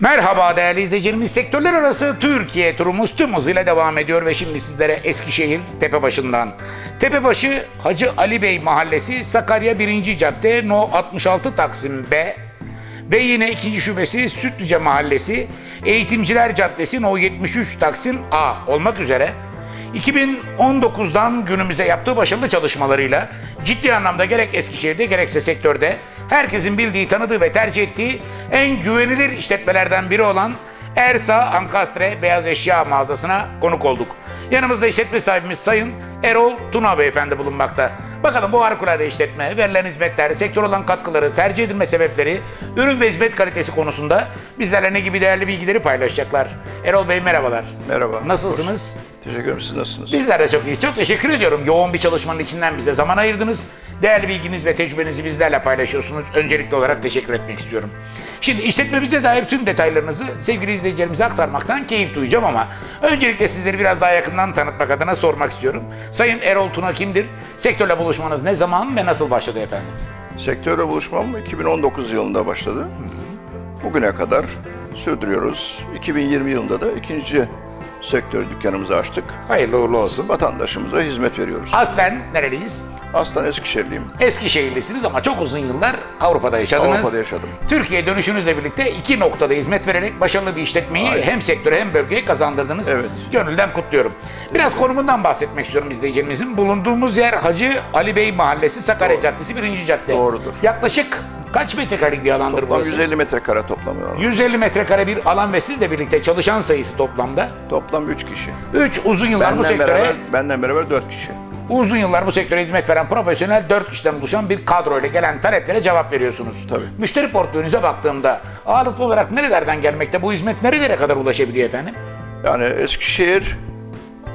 Merhaba değerli izleyicilerimiz. Sektörler arası Türkiye turumuz tüm hızıyla devam ediyor ve şimdi sizlere Eskişehir Tepebaşı'ndan. Tepebaşı Hacı Ali Bey Mahallesi Sakarya 1. Cadde No 66 Taksim B ve yine ikinci şubesi Sütlüce Mahallesi Eğitimciler Caddesi No 73 Taksim A olmak üzere 2019'dan günümüze yaptığı başarılı çalışmalarıyla ciddi anlamda gerek Eskişehir'de gerekse sektörde herkesin bildiği, tanıdığı ve tercih ettiği en güvenilir işletmelerden biri olan Ersa Ankastre Beyaz Eşya mağazasına konuk olduk. Yanımızda işletme sahibimiz Sayın Erol Tuna Beyefendi bulunmakta. Bakalım bu harikulade işletme, verilen hizmetler, sektör olan katkıları, tercih edilme sebepleri, ürün ve hizmet kalitesi konusunda bizlerle ne gibi değerli bilgileri paylaşacaklar. Erol Bey merhabalar. Merhaba. Nasılsınız? Teşekkür ederim. Siz nasılsınız? Bizler de çok iyi. Çok teşekkür ediyorum. Yoğun bir çalışmanın içinden bize zaman ayırdınız. Değerli bilginiz ve tecrübenizi bizlerle paylaşıyorsunuz. Öncelikli olarak teşekkür etmek istiyorum. Şimdi işletmemize dair tüm detaylarınızı sevgili izleyicilerimize aktarmaktan keyif duyacağım ama öncelikle sizleri biraz daha yakından tanıtmak adına sormak istiyorum. Sayın Erol Tuna kimdir? Sektörle buluşmanız ne zaman ve nasıl başladı efendim? Sektörle buluşmam 2019 yılında başladı. Bugüne kadar sürdürüyoruz. 2020 yılında da ikinci sektör dükkanımızı açtık. Hayırlı uğurlu olsun. Vatandaşımıza hizmet veriyoruz. Aslen nereliyiz? Aslan Eskişehirliyim. Eskişehirlisiniz ama çok uzun yıllar Avrupa'da yaşadınız. Avrupa'da yaşadım. Türkiye dönüşünüzle birlikte iki noktada hizmet vererek başarılı bir işletmeyi hem sektöre hem bölgeye kazandırdınız. Evet. Gönülden kutluyorum. Biraz konumundan bahsetmek istiyorum izleyicilerimizin. Bulunduğumuz yer Hacı Ali Bey Mahallesi Sakarya Caddesi 1. Cadde. Doğrudur. Yaklaşık kaç metrekarelik bir alandır Toplam burası? 150 metrekare toplamı var. 150 metrekare bir alan ve sizle birlikte çalışan sayısı toplamda. Toplam 3 kişi. 3 uzun yıllar bu Benden sektöre beraber, benden beraber 4 kişi. Uzun yıllar bu sektöre hizmet veren profesyonel 4 kişiden oluşan bir kadroyla gelen taleplere cevap veriyorsunuz. Tabii. Müşteri portföyünüze baktığımda ağırlıklı olarak nerelerden gelmekte? Bu hizmet nerelere kadar ulaşabiliyor efendim? Yani Eskişehir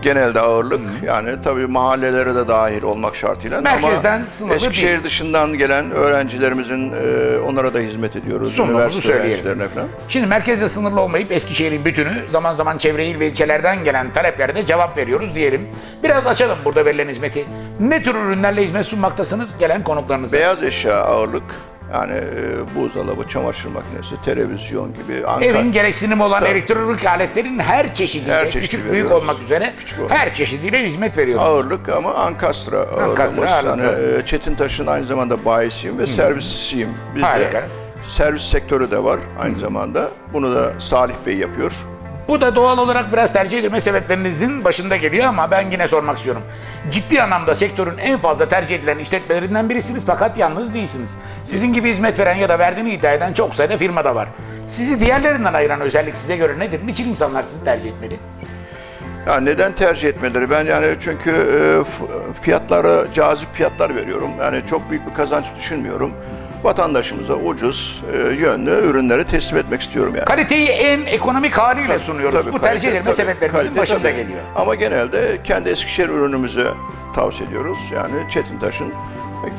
genelde ağırlık. Yani tabii mahallelere de dahil olmak şartıyla. Merkezden sınırlı Eskişehir değil. dışından gelen öğrencilerimizin e, onlara da hizmet ediyoruz. Üniversite söyleyelim. öğrencilerine falan. Şimdi merkezde sınırlı olmayıp Eskişehir'in bütünü zaman zaman çevre il ve ilçelerden gelen taleplere de cevap veriyoruz diyelim. Biraz açalım burada verilen hizmeti. Ne tür ürünlerle hizmet sunmaktasınız gelen konuklarınıza? Beyaz eşya ağırlık. Yani e, buzdolabı, çamaşır makinesi, televizyon gibi. Ankara, Evin gereksinim olan Tabii. elektronik aletlerin her çeşidiyle, Her çeşidi küçük büyük veriyoruz. olmak üzere Küçük olsun. her çeşidiyle hizmet veriyoruz. ağırlık ama Ankastra ağırlığımız. Ankastra. Hani, e, Çetin Taş'ın aynı zamanda bayisiyim ve servisçiyim. Bizde Harika. servis sektörü de var aynı zamanda. Bunu da Salih Bey yapıyor. Bu da doğal olarak biraz tercih edilme sebeplerinizin başında geliyor ama ben yine sormak istiyorum. Ciddi anlamda sektörün en fazla tercih edilen işletmelerinden birisiniz fakat yalnız değilsiniz. Sizin gibi hizmet veren ya da verdiğini iddia eden çok sayıda firma da var. Sizi diğerlerinden ayıran özellik size göre nedir? Niçin insanlar sizi tercih etmeli? Ya neden tercih etmeleri? Ben yani çünkü e, fiyatları cazip fiyatlar veriyorum. Yani çok büyük bir kazanç düşünmüyorum. Vatandaşımıza ucuz, e, yönlü ürünleri teslim etmek istiyorum yani. Kaliteyi en ekonomik haliyle sunuyoruz. Tabii, Bu kalite, tercih edilme tabii. sebeplerimizin Kalite başında tabii. geliyor. Ama genelde kendi Eskişehir ürünümüzü tavsiye ediyoruz. Yani Çetintaş'ın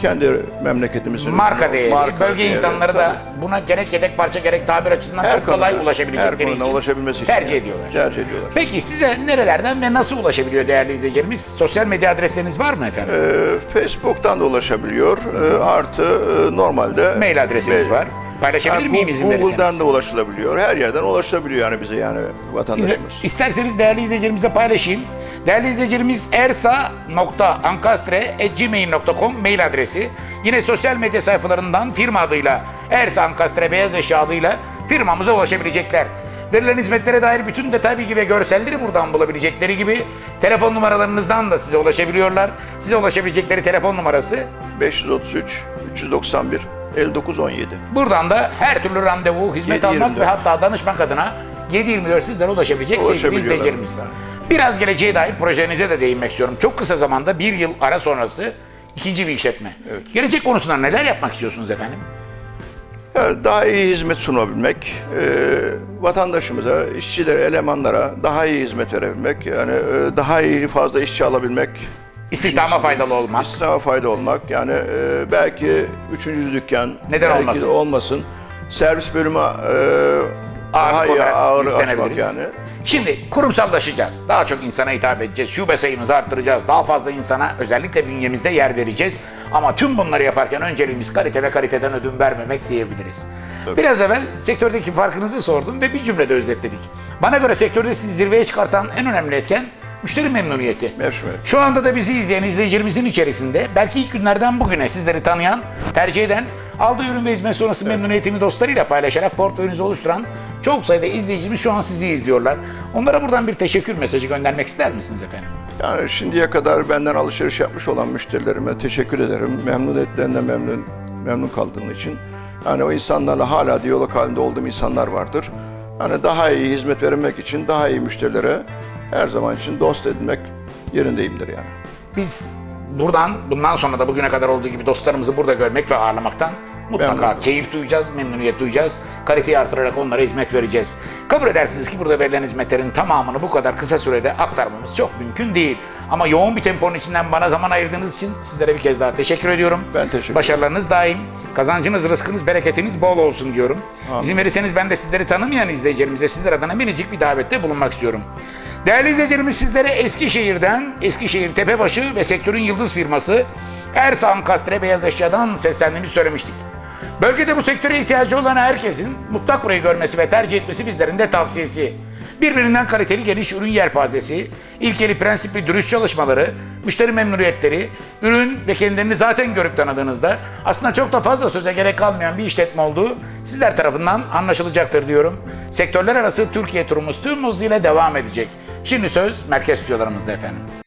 kendi memleketimizin Marka değeri, marka bölge değeri, insanları da tabii. buna gerek yedek parça gerek tamir açısından Her çok kolay konuda- ulaşabilecekleri her konuda için ulaşabilmesi için tercih ediyorlar. Tercih ediyorlar. Peki size nerelerden ve nasıl ulaşabiliyor değerli izleyicilerimiz? Sosyal medya adresleriniz var mı efendim? Ee, Facebook'tan da ulaşabiliyor. Ee, artı e, normalde Mail adresiniz Mail- var. Paylaşabilir Yani miyim izin Google'dan verirseniz? da ulaşılabiliyor. Her yerden ulaşılabiliyor yani bize yani vatandaşımız. İsterseniz değerli izleyicilerimize paylaşayım. Değerli izleyicilerimiz ersa.ankastre.gmail.com mail adresi. Yine sosyal medya sayfalarından firma adıyla Ersa Ankastre Beyaz Eşya adıyla firmamıza ulaşabilecekler. Verilen hizmetlere dair bütün detay bilgi ve görselleri buradan bulabilecekleri gibi telefon numaralarınızdan da size ulaşabiliyorlar. Size ulaşabilecekleri telefon numarası 533 391 5917. Buradan da her türlü randevu, hizmet 7-24. almak ve hatta danışmak adına 7-24 sizlere ulaşabilecek sevgili izleyicilerimiz. Biraz geleceğe dair projelerinize de değinmek istiyorum. Çok kısa zamanda bir yıl ara sonrası ikinci bir işletme. Gelecek konusunda neler yapmak istiyorsunuz efendim? Yani daha iyi hizmet sunabilmek, e, vatandaşımıza, işçilere, elemanlara daha iyi hizmet verebilmek, yani e, daha iyi fazla işçi alabilmek. İstihdama faydalı olmak. İstihdama fayda olmak. Yani e, belki üçüncü dükkan. Neden belki olmasın? de olmasın. Servis bölümü e, daha iyi ağır açmak yani. Şimdi kurumsallaşacağız. Daha çok insana hitap edeceğiz. Şube sayımızı arttıracağız. Daha fazla insana özellikle bünyemizde yer vereceğiz. Ama tüm bunları yaparken önceliğimiz kalite ve kaliteden ödün vermemek diyebiliriz. Biraz evvel sektördeki farkınızı sordum ve bir cümlede özetledik. Bana göre sektörde sizi zirveye çıkartan en önemli etken müşteri memnuniyeti. Memnuniyet. Şu anda da bizi izleyen izleyicilerimizin içerisinde belki ilk günlerden bugüne sizleri tanıyan, tercih eden, aldığı ürün ve hizmet sonrası memnuniyetini dostlarıyla paylaşarak portföyünüzü oluşturan çok sayıda izleyicimiz şu an sizi izliyorlar. Onlara buradan bir teşekkür mesajı göndermek ister misiniz efendim? Yani şimdiye kadar benden alışveriş yapmış olan müşterilerime teşekkür ederim. Memnuniyetlerinden memnun memnun kaldığım için. Yani o insanlarla hala diyalog halinde olduğum insanlar vardır. Yani daha iyi hizmet vermek için daha iyi müşterilere her zaman için dost edinmek yerindeyimdir yani. Biz buradan bundan sonra da bugüne kadar olduğu gibi dostlarımızı burada görmek ve ağırlamaktan mutlaka keyif duyacağız, memnuniyet duyacağız. Kaliteyi artırarak onlara hizmet vereceğiz. Kabul edersiniz ki burada verilen hizmetlerin tamamını bu kadar kısa sürede aktarmamız çok mümkün değil. Ama yoğun bir temponun içinden bana zaman ayırdığınız için sizlere bir kez daha teşekkür ediyorum. Ben teşekkür ederim. Başarılarınız daim, kazancınız, rızkınız, bereketiniz bol olsun diyorum. İzin verirseniz ben de sizleri tanımayan izleyicilerimize sizler adına minicik bir davette bulunmak istiyorum. Değerli izleyicilerimiz sizlere Eskişehir'den, Eskişehir Tepebaşı ve sektörün yıldız firması Ersan Kastre Beyaz Eşya'dan seslendiğini söylemiştik. Bölgede bu sektöre ihtiyacı olan herkesin mutlak burayı görmesi ve tercih etmesi bizlerin de tavsiyesi. Birbirinden kaliteli geniş ürün yelpazesi, ilkeli prensipli dürüst çalışmaları, müşteri memnuniyetleri, ürün ve kendilerini zaten görüp tanıdığınızda aslında çok da fazla söze gerek kalmayan bir işletme olduğu sizler tarafından anlaşılacaktır diyorum. Sektörler arası Türkiye turumuz tüm hızıyla devam edecek. Şimdi söz merkez stüdyolarımızda efendim.